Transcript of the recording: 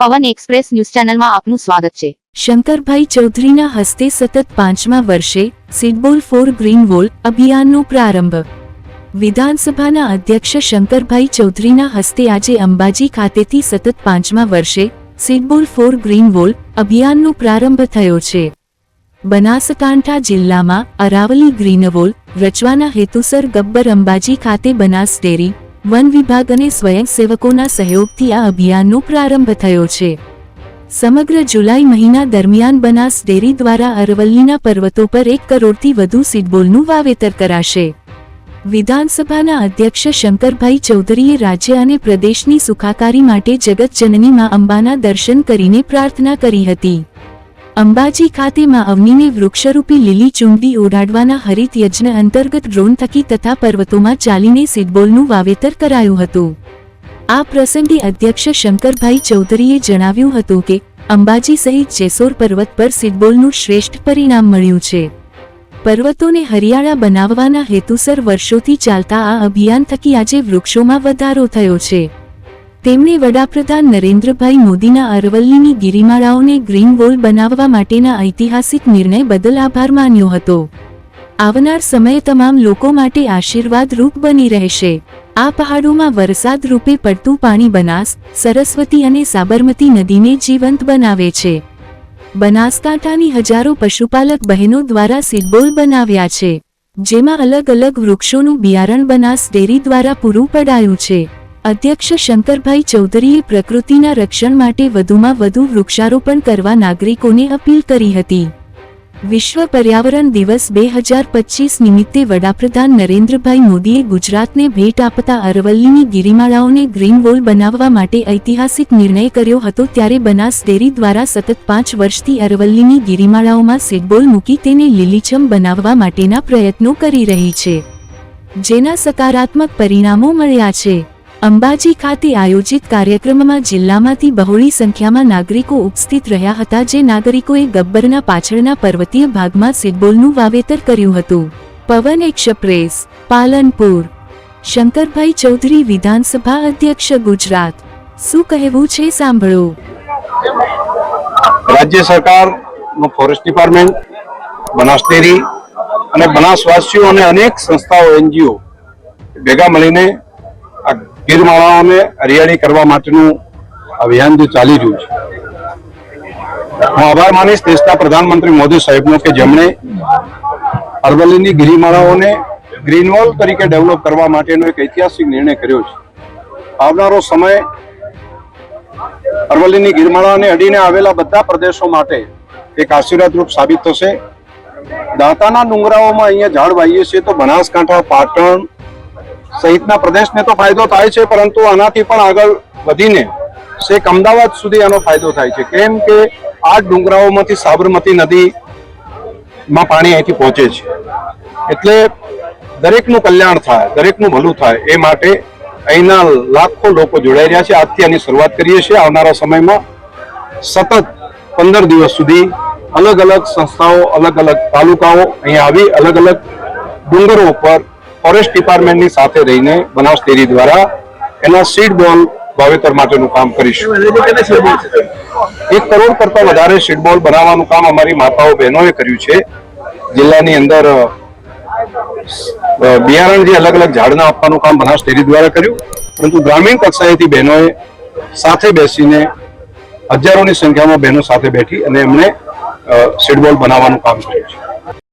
પવન express news ચેનલમાં આપનું સ્વાગત છે. શંકરભાઈ ચૌધરીના હસ્તે સતત પાંચમા વર્ષે સીડબોલ ફોર ગ્રીન વોલ અભિયાનનો પ્રારંભ. વિધાનસભાના અધ્યક્ષ શંકરભાઈ ચૌધરીના હસ્તે આજે અંબાજી ખાતેથી સતત પાંચમા વર્ષે સીડબોલ ફોર ગ્રીન વોલ અભિયાનનો પ્રારંભ થયો છે. બનાસકાંઠા જિલ્લામાં અરાવલી ગ્રીનવોલ રચવાના હેતુસર ગબ્બર અંબાજી ખાતે બનાસ ડેરી વન વિભાગ અને સ્વયંસેવકોના સહયોગથી આ અભિયાનનો પ્રારંભ થયો છે. સમગ્ર જુલાઈ મહિના દરમિયાન બનાસ ડેરી દ્વારા અરવલ્લીના પર્વતો પર એક કરોડથી વધુ સીડબોલનું વાવેતર કરાશે. વિધાનસભાના અધ્યક્ષ શંકરભાઈ ચૌધરીએ રાજ્ય અને પ્રદેશની સુખાકારી માટે જગતજનની માં અંબાના દર્શન કરીને પ્રાર્થના કરી હતી. અંબાજી ખાતેમાં અવનીને વૃક્ષરૂપી લીલી ચૂંડી ઓઢાડવાના હરિત યજ્ઞ અંતર્ગત ડ્રોન થકી તથા પર્વતોમાં ચાલીને સિડબોલનું વાવેતર કરાયું હતું. આ પ્રસંગે અધ્યક્ષ શંકરભાઈ ચૌધરીએ જણાવ્યું હતું કે, અંબાજી સહિત જેસોર પર્વત પર સીડબોલનું શ્રેષ્ઠ પરિણામ મળ્યું છે. પર્વતોને હરિયાળા બનાવવાના હેતુસર વર્ષોથી ચાલતા આ અભિયાન થકી આજે વૃક્ષોમાં વધારો થયો છે. તેમણે વડાપ્રધાન નરેન્દ્રભાઈ મોદીના અરવલ્લીની ગિરિમાળાઓને ગ્રીન વોલ બનાવવા માટેના ઐતિહાસિક નિર્ણય બદલ આભાર માન્યો હતો. આવનાર સમયે તમામ લોકો માટે આશીર્વાદરૂપ બની રહેશે. આ પહાડોમાં વરસાદ રૂપે પડતું પાણી બનાસ, સરસ્વતી અને સાબરમતી નદીને જીવંત બનાવે છે. બનાસકાંઠાની હજારો પશુપાલક બહેનો દ્વારા સીડબોલ બનાવ્યા છે. જેમાં અલગ અલગ વૃક્ષોનું બિયારણ બનાસ ડેરી દ્વારા પૂરું પડાયું છે. અધ્યક્ષ શંકરભાઈ ચૌધરીએ પ્રકૃતિના રક્ષણ માટે વધુમાં વધુ વૃક્ષારોપણ કરવા નાગરિકોને અપીલ કરી હતી. વિશ્વ પર્યાવરણ દિવસ બે હજાર પચીસ નિમિત્તે વડાપ્રધાન નરેન્દ્રભાઈ મોદીએ ગુજરાતને ભેટ આપતા અરવલ્લીની ગિરિમાળાઓને ગ્રીન વોલ બનાવવા માટે ઐતિહાસિક નિર્ણય કર્યો હતો ત્યારે બનાસ ડેરી દ્વારા સતત પાંચ વર્ષથી અરવલ્લીની ગિરિમાળાઓમાં સીડબોલ મૂકી તેને લીલીછમ બનાવવા માટેના પ્રયત્નો કરી રહી છે. જેના સકારાત્મક પરિણામો મળ્યા છે. અંબાજી ખાતે આયોજિત કાર્યક્રમમાં જિલ્લામાંથી બહોળી સંખ્યામાં નાગરિકો ઉપસ્થિત રહ્યા હતા જે નાગરિકોએ ગબ્બરના પાછળના પર્વતીય ભાગમાં સિડબોલનું વાવેતર કર્યું હતું. પવન એક્સપ્રેસ, પાલનપુર. શંકરભાઈ ચૌધરી વિધાનસભા અધ્યક્ષ ગુજરાત. શું કહેવું છે સાંભળો. રાજ્ય સરકારનું ફોરેસ્ટ ડિપાર્ટમેન્ટ બનાસ અને બનાસવાસીઓ અને અનેક સંસ્થાઓ, એનજીઓ ભેગા મળીને ગીરમાળાઓને હરિયાળી કરવા માટેનું અભિયાન જે ચાલી રહ્યું છે. હું આભાર માનીશ દેશના પ્રધાનમંત્રી મોદી સાહેબનો કે જેમણે અરવલ્લીની ગિરિમાળાઓને ગ્રીનવોલ તરીકે ડેવલપ કરવા માટેનો એક ઐતિહાસિક નિર્ણય કર્યો છે. આવનારો સમય અરવલ્લીની ગિરમાળાને અડીને આવેલા બધા પ્રદેશો માટે એક આશીર્વાદરૂપ સાબિત થશે. દાંતાના ડુંગરાઓમાં અહીંયા ઝાડ વાવીએ છીએ તો બનાસકાંઠા, પાટણ સહિતના પ્રદેશને તો ફાયદો થાય છે, પરંતુ આનાથી પણ આગળ વધીને શેખ અમદાવાદ સુધી આનો ફાયદો થાય છે. કેમ કે આ ડુંગરાઓમાંથી સાબરમતી નદીમાં પાણી અહીંથી પહોંચે છે. એટલે દરેકનું કલ્યાણ થાય, દરેકનું ભલું થાય, એ માટે અહીંના લાખો લોકો જોડાઈ રહ્યા છે. આજથી આની શરૂઆત કરીએ છીએ. આવનારા સમયમાં સતત પંદર દિવસ સુધી અલગ અલગ સંસ્થાઓ, અલગ અલગ તાલુકાઓ અહીંયા આવી અલગ અલગ ડુંગરો ઉપર ફોરેસ્ટ ડિપાર્ટમેન્ટની સાથે રહીને બનાસ ડેરી દ્વારા એના સીડ બોલ વાવેતર માટેનું કામ કરીશું. એક કરોડ કરતા વધારે સીડ બોલ બનાવવાનું કામ અમારી માતાઓ બહેનોએ કર્યું છે. જિલ્લાની અંદર બિયારણ જે અલગ અલગ ઝાડના આપવાનું કામ બનાસ ડેરી દ્વારા કર્યું. પરંતુ ગ્રામીણ કક્ષાએથી બહેનોએ સાથે બેસીને હજારોની સંખ્યામાં બહેનો સાથે બેઠી અને એમણે સીડબોલ બનાવવાનું કામ કર્યું છે.